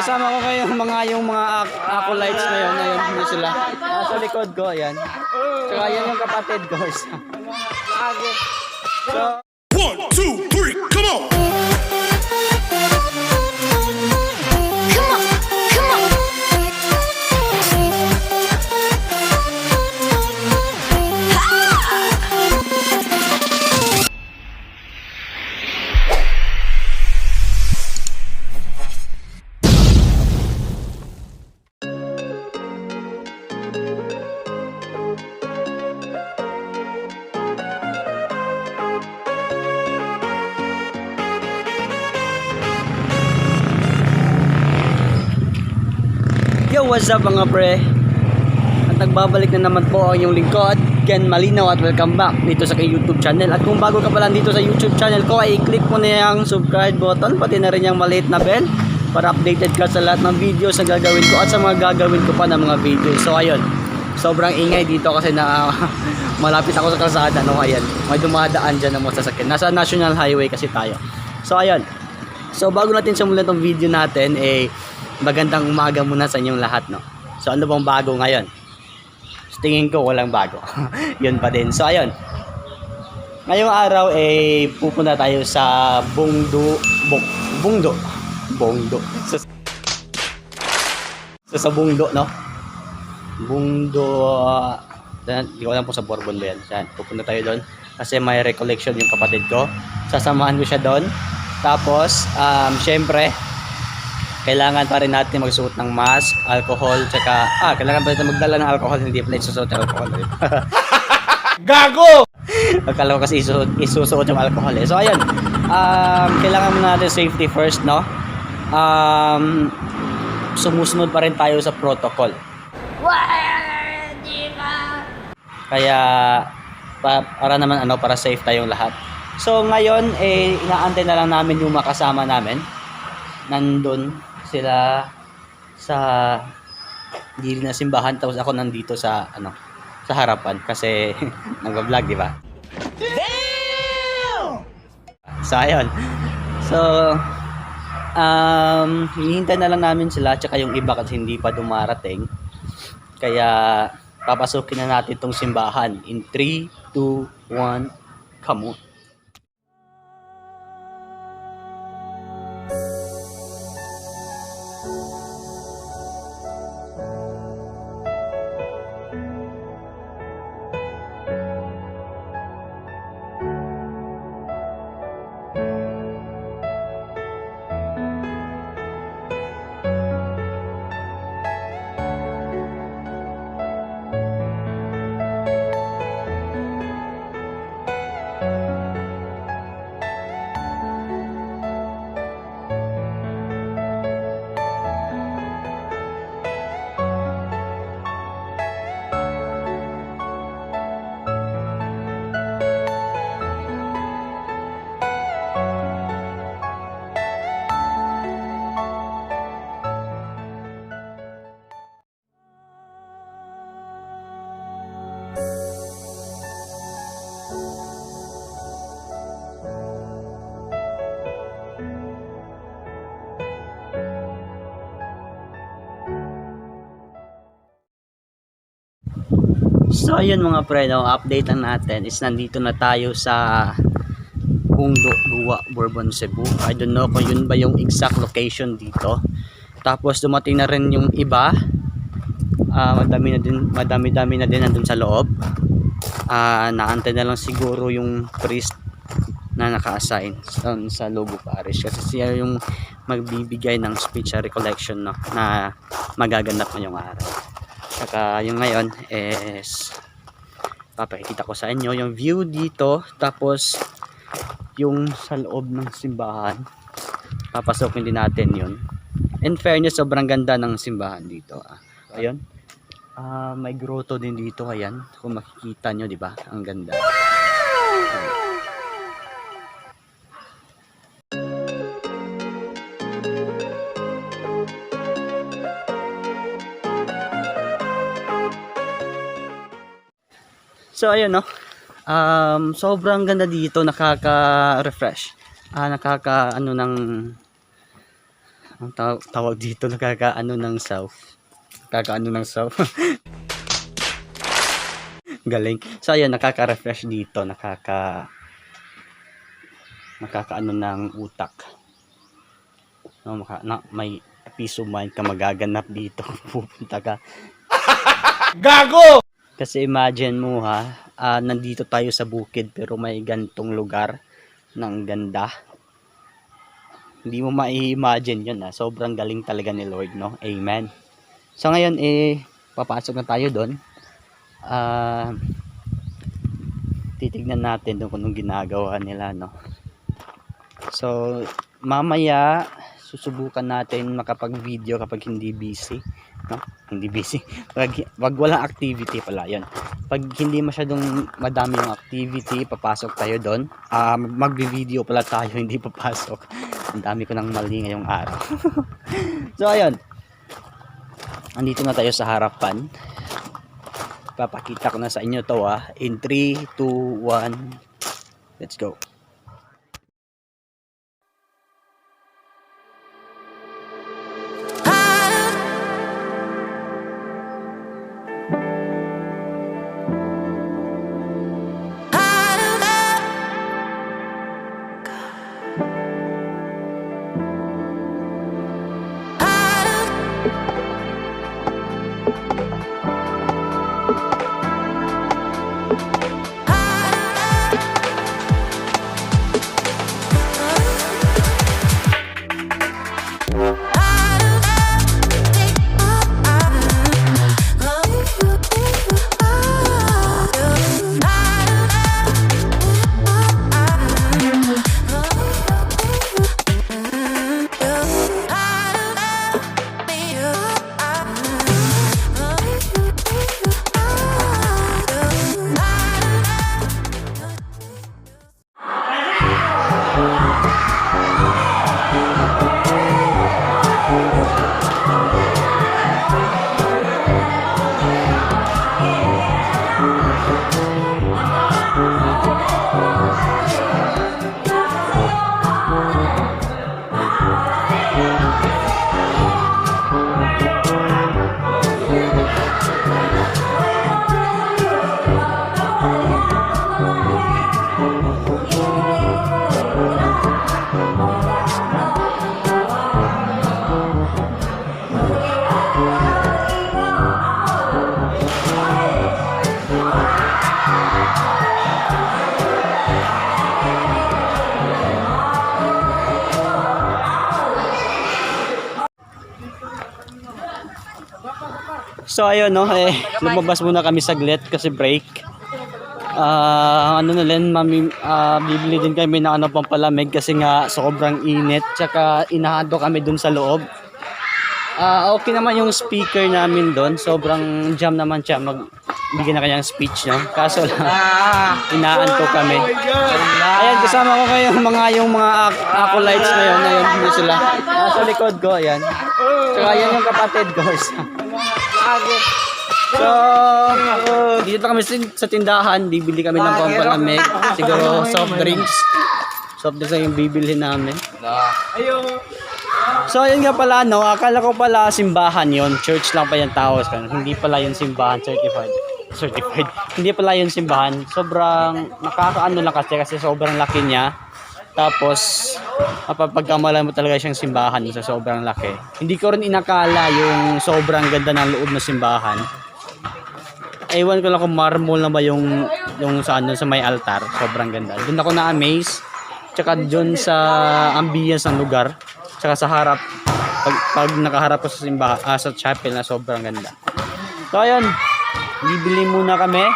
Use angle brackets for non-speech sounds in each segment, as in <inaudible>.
kasama ko kayo <laughs> mga yung mga ac- acolytes na yun. Ayun, hindi sila. Nasa likod ko, ayan. Tsaka yan yung kapatid ko. isa. So, One, two, three, come on! Yo, what's up mga pre? At nagbabalik na naman po ang inyong lingkod, Ken Malinaw at welcome back dito sa kay YouTube channel. At kung bago ka pa lang dito sa YouTube channel ko, ay click mo na yung subscribe button, pati na rin yung maliit na bell para updated ka sa lahat ng videos na gagawin ko at sa mga gagawin ko pa ng mga videos. So ayun, sobrang ingay dito kasi na <laughs> malapit ako sa kalsada no ayan may dumadaan dyan ng mga sasakyan nasa national highway kasi tayo so ayun So bago natin simulan tong video natin, eh magandang umaga muna sa inyong lahat, no? So ano bang bago ngayon? Sa tingin ko walang bago. <laughs> Yun pa din. So ayun. Ngayong araw eh pupunta tayo sa Bungdo Bung, Bungdo Bungdo. Sa, sa, sa Bungdo, no? Bungdo uh, hindi ko alam po sa Bourbon ba yan. Yan, pupunta tayo doon kasi may recollection yung kapatid ko. Sasamahan ko siya doon. Tapos, um, syempre, kailangan pa rin natin magsuot ng mask, alcohol, tsaka, ah, kailangan pa rin magdala ng alcohol, hindi pala isusuot ng alcohol. <laughs> Gago! Akala ko kasi isusuot, isusuot yung alcohol eh. So, ayun, um, kailangan muna natin safety first, no? Um, sumusunod pa rin tayo sa protocol. Kaya pa, para naman ano para safe tayong lahat. So ngayon eh inaantay na lang namin yung makasama namin. Nandun sila sa gilid na simbahan tapos ako nandito sa ano sa harapan kasi <laughs> nagba-vlog, di ba? So ayun. So um hihintay na lang namin sila tsaka yung iba kasi hindi pa dumarating. Kaya papasukin na natin itong simbahan in 3, 2, 1, come on. So ayun mga pre, no, update natin is nandito na tayo sa Bungdo, Guwa, Bourbon, Cebu. I don't know kung yun ba yung exact location dito. Tapos dumating na rin yung iba. Ah, madami na din, madami-dami na din nandun sa loob. Ah, naantay na lang siguro yung priest na naka-assign sa, sa Lobo Parish kasi siya yung magbibigay ng speech recollection no, na magaganap ngayong araw. Saka yung ngayon is papakikita ko sa inyo yung view dito. Tapos yung sa loob ng simbahan. Papasokin din natin yun. In fairness sobrang ganda ng simbahan dito ah. ayun. Ah may grotto din dito ayan. Kung makikita nyo di ba? Ang ganda So ayun no. Um sobrang ganda dito, nakaka-refresh. Ah nakaka ano ng Ang taw- tawag dito, nakakaano ng south. Nakakaano ng south. <laughs> Galing. So, ayun, nakaka-refresh dito. Nakaka... Nakakaano ng utak. No, maka, na, may peace of mind ka magaganap dito. <laughs> Pupunta ka. <laughs> Gago! Kasi imagine mo ha, ah, nandito tayo sa bukid pero may gantong lugar ng ganda. Hindi mo mai-imagine yun ha. Sobrang galing talaga ni Lord, no? Amen. So ngayon, eh, papasok na tayo doon. Ah, titignan natin doon kung anong ginagawa nila, no? So, mamaya, susubukan natin makapag-video kapag hindi busy. No? Hindi busy. Pag, wag walang activity pala, yun. Pag hindi masyadong madami yung activity, papasok tayo doon. Ah, magbi-video pala tayo, <laughs> hindi papasok. Ang dami ko nang mali ngayong araw. <laughs> so, ayun. Andito na tayo sa harapan. Papakita ko na sa inyo to ah. In 3, 2, 1. Let's go. So ayun no, eh, lumabas muna kami saglit kasi break. Ah, ano na lang, mami, ah, bibili din kami ng ano pang palamig kasi nga sobrang init. Tsaka inahado kami dun sa loob. Ah, okay naman yung speaker namin doon. Sobrang jam naman siya magbigay na kanyang speech, no? Kaso lang, inaanto kami. Ayan, kasama ko kayo mga yung mga ac- acolytes na yun. Yun sila. Nasa likod ko, ayan. Tsaka yan yung kapatid ko. So, dito kami sa tindahan, bibili kami ng pampalamig. <laughs> Siguro soft drinks. Soft drinks na yung bibili namin. So, ayun nga pala, no, akala ko pala simbahan yon Church lang pa yung tao. Hindi pala yung simbahan certified. Certified. Hindi pala yung simbahan. Sobrang nakakaano lang kasi kasi sobrang laki niya. Tapos, mapapagkamalan mo talaga siyang simbahan sa sobrang laki. Hindi ko rin inakala yung sobrang ganda ng loob ng simbahan. Ewan ko lang kung marble na ba yung, yung sa, ano, sa may altar. Sobrang ganda. Doon ako na-amaze. Tsaka doon sa ambience ng lugar. Tsaka sa harap. Pag, pag nakaharap ko sa simbahan, ah, sa chapel na sobrang ganda. So ayun, bibili muna kami.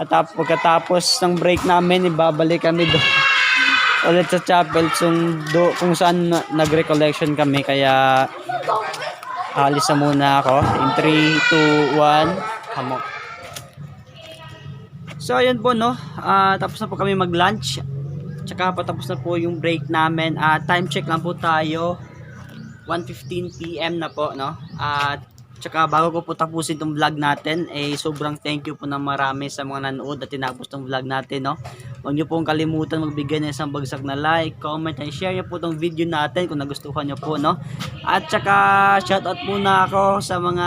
At tap, pagkatapos ng break namin, ibabalik kami doon ulit sa chapel kung, do, kung saan na- nag-recollection kami. Kaya alis na muna ako. In 3, 2, 1, hamok. So ayun po no, Ah, tapos na po kami mag-lunch. Tsaka patapos na po yung break namin. Ah, time check lang po tayo. 1.15 PM na po no. At Tsaka bago ko po tapusin itong vlog natin, eh sobrang thank you po ng marami sa mga nanood at tinapos itong vlog natin, no? Huwag niyo pong kalimutan magbigay ng isang bagsak na like, comment, and share niyo po itong video natin kung nagustuhan niyo po, no? At tsaka shoutout muna ako sa mga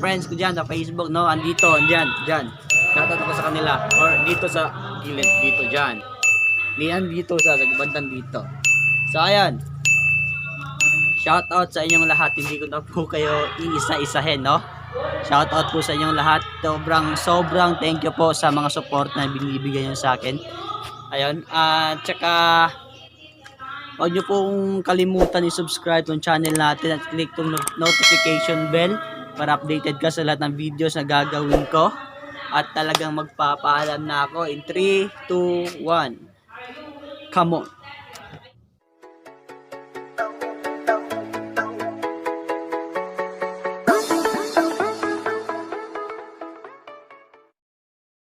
friends ko dyan sa Facebook, no? Andito, andyan, dyan. Shoutout ako sa kanila. Or dito sa gilid, dito, dyan. Niyan dito sa, sa bandang dito. So, ayan. Shoutout sa inyong lahat. Hindi ko na po kayo iisa-isahin, no? Shoutout po sa inyong lahat. Sobrang, sobrang thank you po sa mga support na binibigay nyo sa akin. Ayun. At tsaka, huwag nyo pong kalimutan i-subscribe tong channel natin at click no- notification bell para updated ka sa lahat ng videos na gagawin ko. At talagang magpapaalam na ako in 3, 2, 1. Come on.